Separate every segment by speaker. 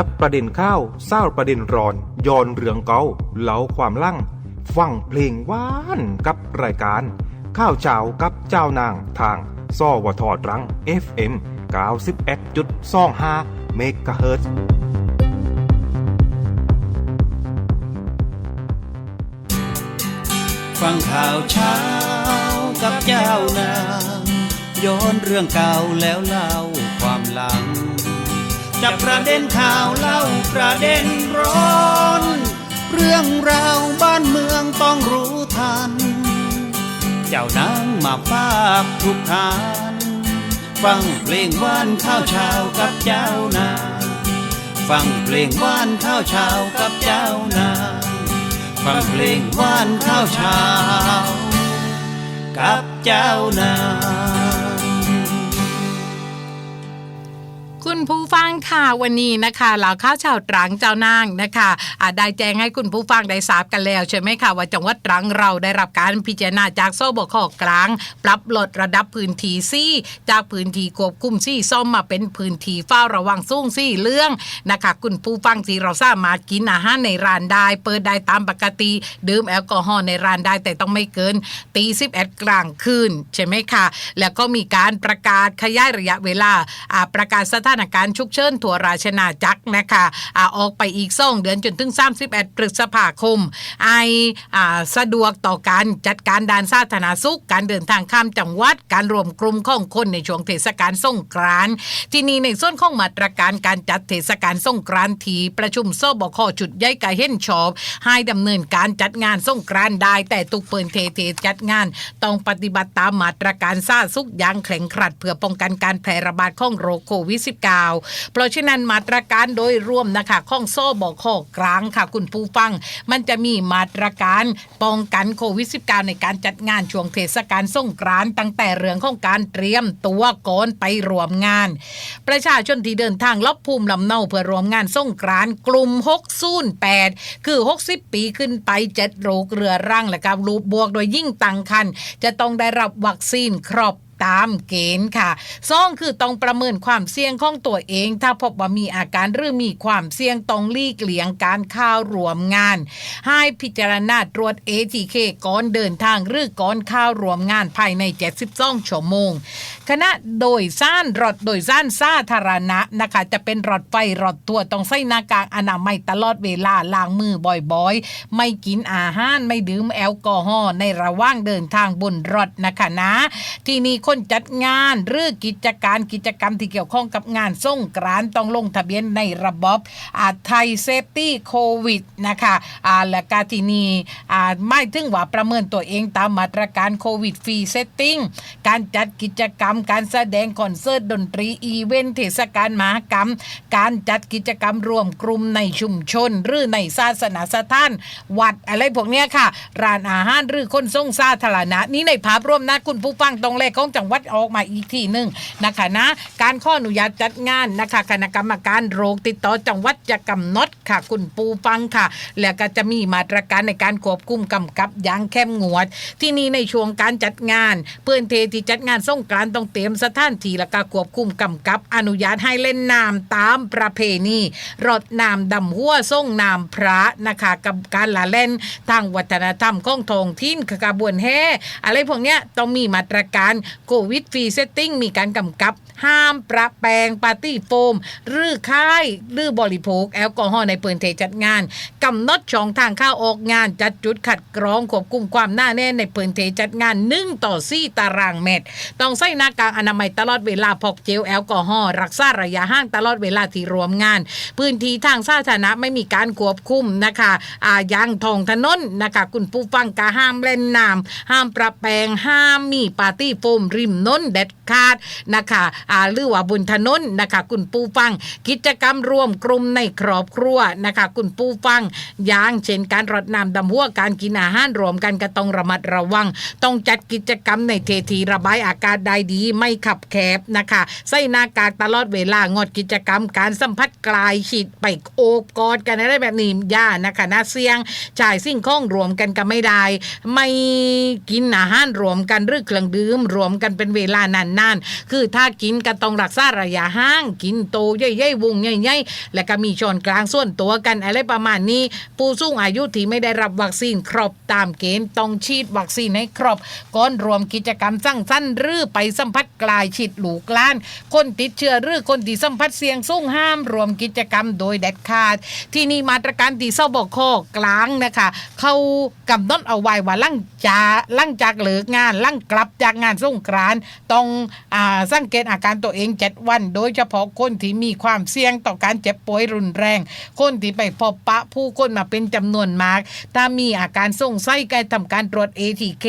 Speaker 1: จับประเด็นข้าวเศร้าประเด็นร้อนย้อนเรื่องเก่าเล่าความลั่ง ฟังเพลงหวานกับรายการ ข้าวเช้ากับเจ้านางทางซอวทตรัง FM 91.25เมกะเฮิรตซ์
Speaker 2: ฟังข่าวเช้ากับเจ้านาง ย้อนเรื่องเก่าแล้วเล่าความหลัง จับประเด็นข่าวเล่าประเด็นร้อน เรื่องราวบ้านเมืองต้องรู้ทัน เจ้านางมาฝากทุกทาน ฟังเพลงว่านข้าวเช้ากับเจ้านางฟังเพลงว่านข้าวเช้ากับเจ้านางฟังเพลงว่านข้าวเช้ากับเจ้านาง
Speaker 3: คุณผู้ฟังค่ะวันนี้นะคะเหล่าข้าวชาวตรังเจ้านางนะคะอาได้แจ้งให้คุณผู้ฟังได้ทราบกันแล้วใช่ไหมคะว่าจังหวัดตรังเราได้รับการพิจารณาจากโซบคกลาง ปรับลดระดับพื้นที่ซี่จากพื้นที่ควบคุมซี่ซ่อมมาเป็นพื้นที่เฝ้าระวังสูงซี่เรื่องนะคะคุณผู้ฟังที่เราสามารถกินอาหารในร้านได้ เปิดได้ตามปกติ ดื่มแอลกอฮอล์ในร้านได้แต่ต้องไม่เกินตีสิบเอ็ดกลางคืนใช่ไหมคะแล้วก็มีการประกาศขยายระยะเวลาอ่าประกาศสถานการณ์ฉุกเฉินทั่วราชนาจักรนะคะอ่าออกไปอีกสองเดือนจนถึง 31พฤษภาคม ไออ่าสะดวกต่อการจัดการด้านสาธารณสุข การเดินทางข้ามจังหวัด การรวมกลุ่มของคนในช่วงเทศกาลสงกรานที่นี่ในส่วนของมาตรการการจัดเทศกาลสงกรานทีประชุมโซบคจุดใหญ่กะเห็นชอบ ให้ดำเนินการจัดงานสงกรานได้ แต่ตุกเปินเทเทจัดงาน ต้องปฏิบัติตามมาตรการสาธารณสุขอย่างแข็งขัด เพื่อป้องกันการแพร่ระบาดของโรคโควิด -19 เพราะฉะนั้นมาตรการโดยรวมนะคะข้องโซ่บคกลางค่ะ คุณผู้ฟัง มันจะมีมาตรการป้องกันโควิด -19 ในการจัดงานช่วงเทศกาลสงกรานต์ตั้งแต่เรื่องของการเตรียมตัวก่อนไปรวมงาน ประชาชนที่เดินทางลบภูมิลำเนาเพื่อรวมงานสงกรานต์กลุ่ม608 คือ 60 ปีขึ้นไป7โรคเรือรังและการรูปบวกโดยยิ่งตังคันจะต้องได้รับวัคซีนครบ ตามเกณฑ์ค่ะซ่องคือต้องประเมินความเสี่ยงของตัวเอง ถ้าพบว่ามีอาการหรือมีความเสี่ยงต้องลีกเลี่ยงการเข้ารวมงาน ให้พิจารณาตรวจ ATK ก่อนเดินทางหรือก่อนเข้ารวมงานภายใน 72 ชั่วโมง คณะโดยสารรถโดยสารสาธารณะนะคะจะเป็นรถไฟรถทัวต้องใส่หน้ากากอนามัยตลอดเวลาล้างมือบ่อยๆ ไม่กินอาหารไม่ดื่มแอลกอฮอล์ในระหว่างเดินทางบนรถนะคะนะ ที่นี่คนจัดงานหรือกิจการกิจกรรมที่เกี่ยวข้องกับงานส่งกรานต้องลงทะเบียนในระบบอาไทยเซฟตี้โควิดนะคะอ่าและกาทีนีอ่าไม่ถึงว่าประเมินตัวเองตามมาตรการโควิดฟรีเซตติ้งการจัดกิจกรรม การแสดงคอนเสิร์ตดนตรีอีเวนต์เทศกาลมหกรรม การจัดกิจกรรมรวมกลุ่มในชุมชน หรือในศาสนาสถาน วัดอะไรพวกเนี้ยค่ะ ร้านอาหารหรือคนส่งสาธารณะนี่ในภาพรวมนะคุณผู้ฟังตรงเลขของจังหวัดออกมาอีกทีหนึ่งนะคะนะ การข้ออนุญาตจัดงานนะคะคณะกรรมการโรคติดต่อจังหวัดจะกำหนดค่ะ คุณปูฟังค่ะ แล้วก็จะมีมาตรการในการควบคุมกำกับอย่างเข้มงวด ที่นี่ในช่วงการจัดงาน เพื่อนเทที่จัดงานส่งกานต์ต้องเตรียมสถานที่และก็ควบคุมกำกับอนุญาตให้เล่นน้ำตามประเพณีรดน้ำดำหัวส่งน้ำพระนะคะกับการละเล่นทางวัฒนธรรมของทองถิ่นขบวนแห่อะไรพวกเนี้ยต้องมีมาตรการโควิดฟรีเซตติ้งมีการกำกับ ห้ามประแปลงปาร์ตี้โฟมหรือค่ายหรือบริโภค แอลกอฮอล์ในเปินเทจัดงานกำหนดช่องทางเข้าออกงานจัดจุดขัดกรองควบคุมความหน้าแน่นในเปินเทจัดงาน1ต่อ4ตารางเมตร ต้องใส่หน้ากากอนามัยตลอดเวลาพกเจลแอลกอฮอล์รักษาระยะห่างตลอดเวลาที่รวมงาน พื้นที่ทางสาธารณะไม่มีการควบคุมนะคะอ่ายางทองถนนนะคะคุณผู้ฟังกาห้ามเล่นน้ำห้ามประแปลงห้ามมีปาร์ตี้โฟมริริมน้นเด็ดขาดนะคะอ่าหรือว่าบนถนนนะคะคุณผู้ฟัง กิจกรรมรวมกลุ่มในครอบครัวนะคะคุณผู้ฟังอย่างเช่นการรดน้ำดำหัวการกินอาหารรวมกันก็ต้องระมัดระวัง ต้องจัดกิจกรรมในเททีระบายอากาศได้ดีไม่ขับแคบนะคะใส่หน้ากากตลอดเวลางดกิจกรรม การสัมผัสกลายฉีดไปโอบกอดกันอะไรแบบนี้ย่านะคะน่าเสี่ยงจ่ายสิ่งข้องรวมกันก็ไม่ได้ ไม่กินอาหารรวมกันหรือเครื่องดื่มรวมกันกันเป็นเวลานานๆคือถ้ากินก็ต้องรักษาระยะห่าง กินโตใหญ่ๆวงใหญ่ๆและก็มีช้อนกลางส่วนตัวกันอะไรประมาณนี้ ผู้สูงอายุที่ไม่ได้รับวัคซีนครบตามเกณฑ์ต้องฉีดวัคซีนให้ครบก่อนรวมกิจกรรมสร้างสั้นหรือไปสัมผัสกลายฉีดหลูกล้าน คนติดเชื้อหรือคนที่สัมผัสเสี่ยงสูงห้ามรวมกิจกรรมโดยเด็ดขาด ที่นี่มาตรการที่เศร้าบอกข้อกลางนะคะเขากำหนดเอาไว้ว่าลั่งจาลั่งจากเหลิกงานลั่งกลับจากงานสงกราน ต้องอสังเกตอาการตัวเองเจ็ดวัน โดยเฉพาะคนที่มีความเสี่ยงต่อการเจ็บป่วยรุนแรง คนที่ไปพบปะผู้คนมาเป็นจำนวนมาก ถ้ามีอาการส่งไส้การทำการตรวจ ATK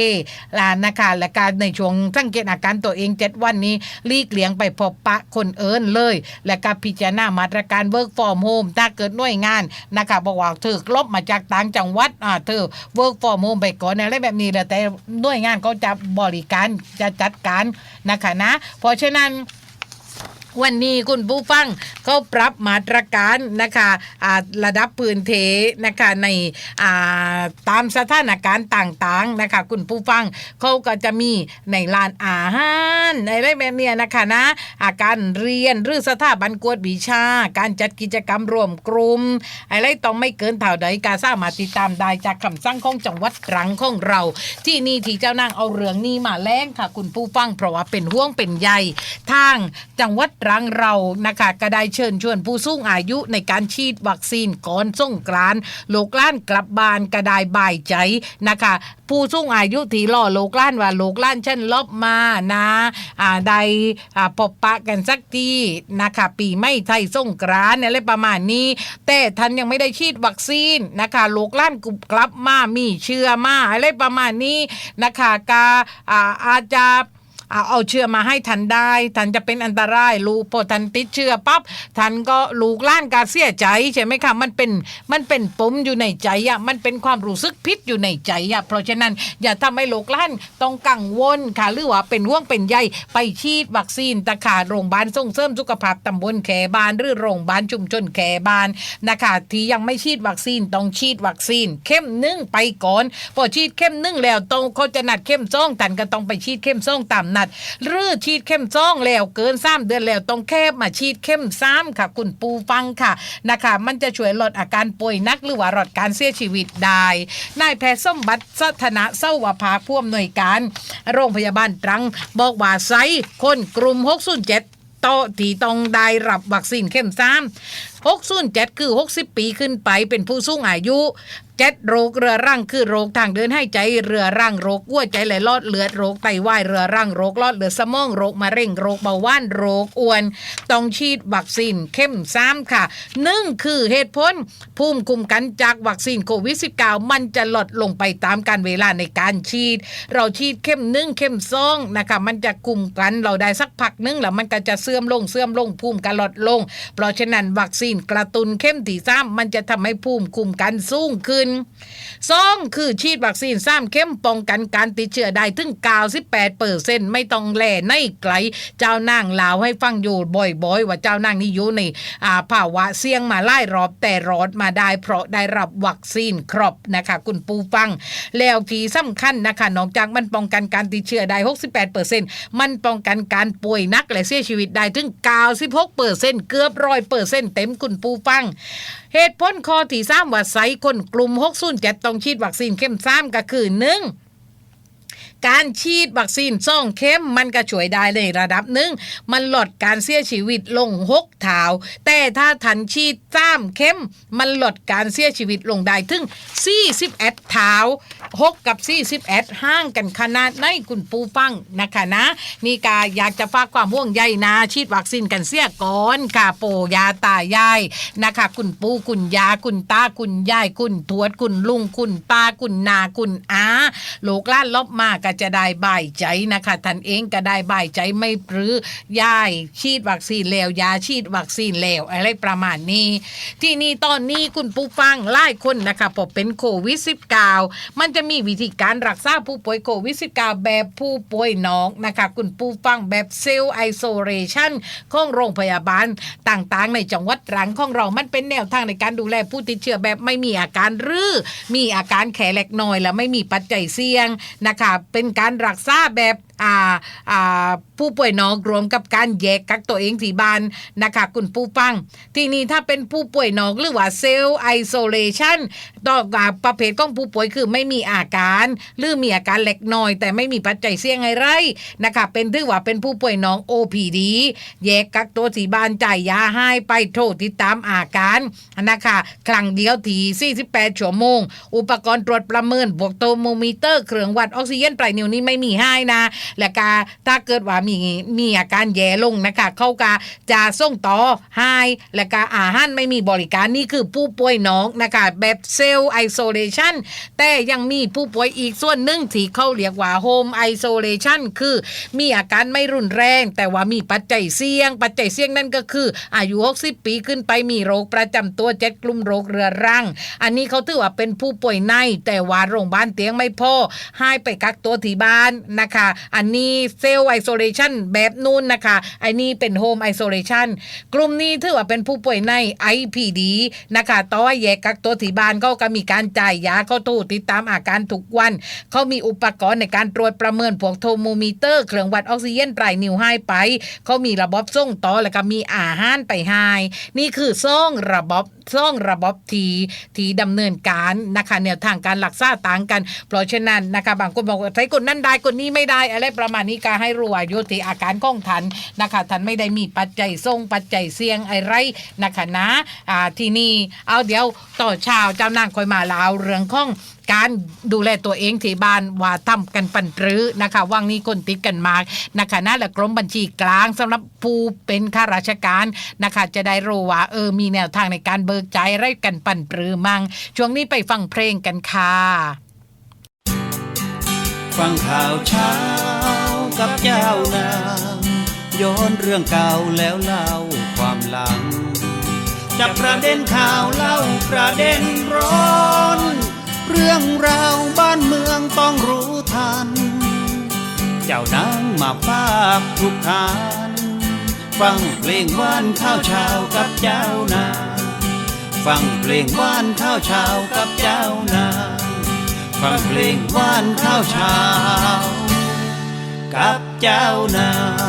Speaker 3: ลานะคะและการในช่วงสังเกตอาการตัวเองเจ็ดวันนี้ลีกเลี่ยงไปพบปะคนเอิญเลย และก็พิจารณามาตรการ work from home ถ้าเกิดหน่วยงานนะคะบอกว่าเธอลบมาจากต่างจังหวัดอ่าเธอ work from home ไปก่อนอะไรแบบนี้แหละแต่หน่วยงานเขาจะบริการจะจัดการนะคะนะ เพราะฉะนั้น วันนี้คุณผู้ฟังเขาปรับมาตรการนะคะอ่าระดับพื้นเทนะคะในตามสถานการณ์ต่างๆนะคะคุณผู้ฟังเขาก็จะมีในร้านอาหารในไรแบบเนี้ยนะคะนะอาการเรียนหรือสถาบันกวดวิชา การจัดกิจกรรมรวมกลุ่มอะไรต้องไม่เกินเท่าใดการสามาติดตามได้จากคำสั่งของจังหวัดตรังของเรา ที่นี่ที่เจ้านางเอาเรื่องนี้มาแล้งค่ะ คุณผู้ฟังเพราะว่าเป็นห่วงเป็นใยทางจังหวัดตรังรังเรานะคะก็ได้เชิญชวนผู้สูงอายุในการฉีดวัคซีนก่อนสงกรานโลกล้านกลับบ้านก็ได้บ่ายใจนะคะ ผู้สูงอายุที่รอโลกล้านว่าโลกล้านเช่นลบมานะอ่าได้อ่าพบปะกันสักทีนะคะปีไม่ไทยสงกรานอะไรประมาณนี้ แต่ท่านยังไม่ได้ฉีดวัคซีนนะคะโลกล้านกลับมามีเชื้อมาอะไรประมาณนี้นะคะกาอ่าอาจจะ เอาเอาเชื้อมาให้ทันได้ทันจะเป็นอันตรายลูกพอทันติดเชื้อปั๊บทันก็ลูกล้านการเสียใจใช่ไหมคะมันเป็นมันเป็นปมอยู่ในใจอะมันเป็นความรู้สึกพิษอยู่ในใจอะเพราะฉะนั้นอย่าทำให้ลูกล้านต้องกังวลค่ะหรือว่าเป็นห่วงเป็นใยไปฉีดวัคซีนตะขาโรงพยาบาลส่งเสริมสุขภาพตำบลแขบานหรือโรงพยาบาลชุมชนแขบานนะคะที่ยังไม่ฉีดวัคซีนต้องฉีดวัคซีน เข้มนึ่งไปก่อนพอฉีดเข้มนึ่งแล้วต้องเขาจะนัดเข้มซ่องทันก็ต้องไปฉีดเข้มซ่องตามนัดหรือฉีดเข้มซ่องแล้วเกินสามเดือนแล้วต้องแคบมาฉีดเข้มซ้ำค่ะ คุณปูฟังค่ะนะคะ มันจะช่วยลดอาการป่วยนักหรือว่าลดการเสียชีวิตได้นายแพทย์สมบัติสถนะเศร้าวภาผู้อำนวยการ โรงพยาบาลตรัง บอกว่าไซคนกลุ่ม 607ต่อที่ต้องได้รับวัคซีนเข้มซ้ำ607 คือ 60 ปีขึ้นไปเป็นผู้สูงอายุ เจ็ดโรคเรือรังคือโรคทางเดินใหายใจเรือรังโรคหัวใจไหลลอดเลือดโรคไตวายเรือรังโรคลอดเลือดสมองโรคมะเร็งโรคเบาหวานโรคอ้วน ต้องฉีดวัคซีนเข้มซ้ำค่ะหนึ่งคือเหตุผลภูมิคุ้มกันจากวัคซีนโควิด -19 มันจะลดลงไปตามการเวลาในการฉีด เราฉีดเข้มหนึ่งเข้มสองนะคะมันจะคุมกันเราได้สักพักนึงแล้วมันก็จะเสื่อมลงเสื่อมลงภูมิกันลดลง เพราะฉะนั้นวัคซีนกระตุนเข้มที่ซ้ำมันจะทำให้ภูมิคุ้มกันสูงขึ้นสองคือฉีดวัคซีนซ้ำเข้มป้องกันการติดเชื้อได้ถึง98เปอร์เซ็นต์ไม่ต้องแล่ในไกล เจ้านางลาวให้ฟังอยู่บ่อยๆ ว่าเจ้านางนี่อยู่ในอาภาวะเสี่ยงมาไล่รอบแต่รอดมาได้เพราะได้รับวัคซีนครบนะคะคุณปูฟัง แล้วที่สำคัญนะคะนอกจากมันป้องกันการติดเชื้อได้ 68เปอร์เซ็นต์มันป้องกันการป่วยนักและเสียชีวิตได้ถึง 96เปอร์เซ็นต์เกือบร้อยเปอร์เซ็นต์เต็มคุณปูฟังเหตุผลข้อที่สามว่าไซคนกลุ่มหกส่วนเจ็ดต้องฉีดวัคซีนเข้มซ้ำก็คือหนึ่ง การฉีดวัคซีนซ่องเข้มมันก็ช่วยได้ในระดับหนึ่งมันลดการเสียชีวิตลงหกเท้าแต่ถ้าทันฉีดซ้ำเข้มมันลดการเสียชีวิตลงได้ถึง41เท้า6กับ 41ห่างกันขนาดไหนคุณปูฟังนะคะนะ นี่กาอยากจะฝากความห่วงใยนะฉีดวัคซีนกันเสียก่อนค่ะโปยาตายายนะคะ คุณปูคุณยาคุณตาคุณยายคุณทวดคุณลุงคุณป้าคุณนาคุณอาลูกล้านลบมาก็จะได้บ่ายใจนะคะท่านเองก็ได้บ่ายใจไม่ปรื้อยายฉีดวัคซีนแล้วยาฉีดวัคซีนแล้วอะไรประมาณนี้ ที่นี่ตอนนี้คุณปูฟังหลายคนนะคะพอเป็นโควิด -19 มันจะมีวิธีการรักษาผู้ป่วยโควิด -19 แบบผู้ป่วยน้องนะคะคุณปูฟังแบบเซลล์ไอโซเรชันของโรงพยาบาลต่างๆ ในจังหวัดตรังของเรามันเป็นแนวทางในการดูแลผู้ติดเชื้อแบบไม่มีอาการหรือมีอาการแขเล็กน้อย และไม่มีปัจจัยเสี่ยงนะคะเป็นการรักษาแบบ ผู้ป่วยนอกรวมกับการแยกกักตัวเองที่บ้านนะคะคุณผู้ฟัง ที่นี่ถ้าเป็นผู้ป่วยนอกหรือว่าเซลล์ไอโซเลชันต่อกับประเภทของผู้ป่วยคือไม่มีอาการ หรือมีอาการเล็กน้อย แต่ไม่มีปัจจัยเสี่ยงอะไรนะคะเป็นถือว่าเป็นผู้ป่วยนอก OPD แยกกักตัวที่บ้านจ่ายยาให้ไปโทษติดตามอาการนะคะครั้งเดียวที48ชั่วโมง อุปกรณ์ตรวจประเมินบวกโตโมมิเตอร์เครื่องวัดออกซิเจนปลายนิ้วนี้ไม่มีให้นะและกาถ้าเกิดว่ามีมีอาการแย่ลงนะคะเขาก็จะส่งต่อให้และกาอาหารไม่มีบริการนี่คือผู้ป่วยน้องนะคะแบบเซลล์ไอโซเลชันแต่ยังมีผู้ป่วยอีกส่วนหนึ่งที่เขาเรียกว่าโฮมไอโซเลชันคือมีอาการไม่รุนแรง แต่ว่ามีปัจจัยเสี่ยง ปัจจัยเสี่ยงนั่นก็คือ อายุ 60 ปีขึ้นไปมีโรคประจำตัวเจ็ดกลุ่มโรคเรื้อรัง อันนี้เขาถือว่าเป็นผู้ป่วยใน แต่ว่าโรงพยาบาลเตียงไม่พอให้ไปกักตัวที่บ้านนะคะอันนี้เซลล์ไอโซเลชันแบบนู้นนะคะอันนี้เป็นโฮมไอโซเลชันกลุ่มนี้ถือว่าเป็นผู้ป่วยใน IPD นะคะต่อแยกกักตัวที่บ้านเขาก็มีการจ่ายยาเขาตู้ติดตามอาการทุกวัน เขามีอุปกรณ์ในการตรวจประเมินพวกโทโมมิเตอร์เครื่องวัดออกซิเจนปลายนิ้วให้ไป เขามีระบบส่งต่อแล้วก็มีอาหารไปให้นี่คือส่งระบบส่งระบบทีที่ดำเนินการนะคะแนวทางการรักษาต่างกัน เพราะฉะนั้นนะคะบางคนบอกใช้คนนั้นได้คนนี้ไม่ได้อะไรประมาณนี้ก็ให้รู้ว่าโยติอาการของทันนะคะทันไม่ได้มีปัจจัยส่งปัจจัยเสี่ยงอะไรนะคะนะอ่าที่นี่เอาเดี๋ยวต่อเช้าเจ้านางคอยมาล่าเรื่องของการดูแลตัวเองที่บ้านว่าทำกันปันปรือนะคะว่างนี้คนติดกันมากนะคะนะและกรมบัญชีกลางสำหรับผู้เป็นข้าราชการนะคะจะได้รู้ว่าเออมีแนวทางในการเบิกใจไรกันปันปรือมั่งช่วงนี้ไปฟังเพลงกันค่ะ
Speaker 2: ฟังข่าวเช้า กับเจ้านางย้อนเรื่องเก่าแล้วเล่าความหลัง จับประเด็นข่าวเล่าประเด็นร้อน เรื่องราวบ้านเมืองต้องรู้ทัน เจ้านางมาภาคทุกทานฟังเพลงว่านข้าวเช้ากับเจ้านางฟังเพลงว่านข้าวเช้ากับเจ้านางฟังเพลงว่านข้าวเช้า กับเจ้านาย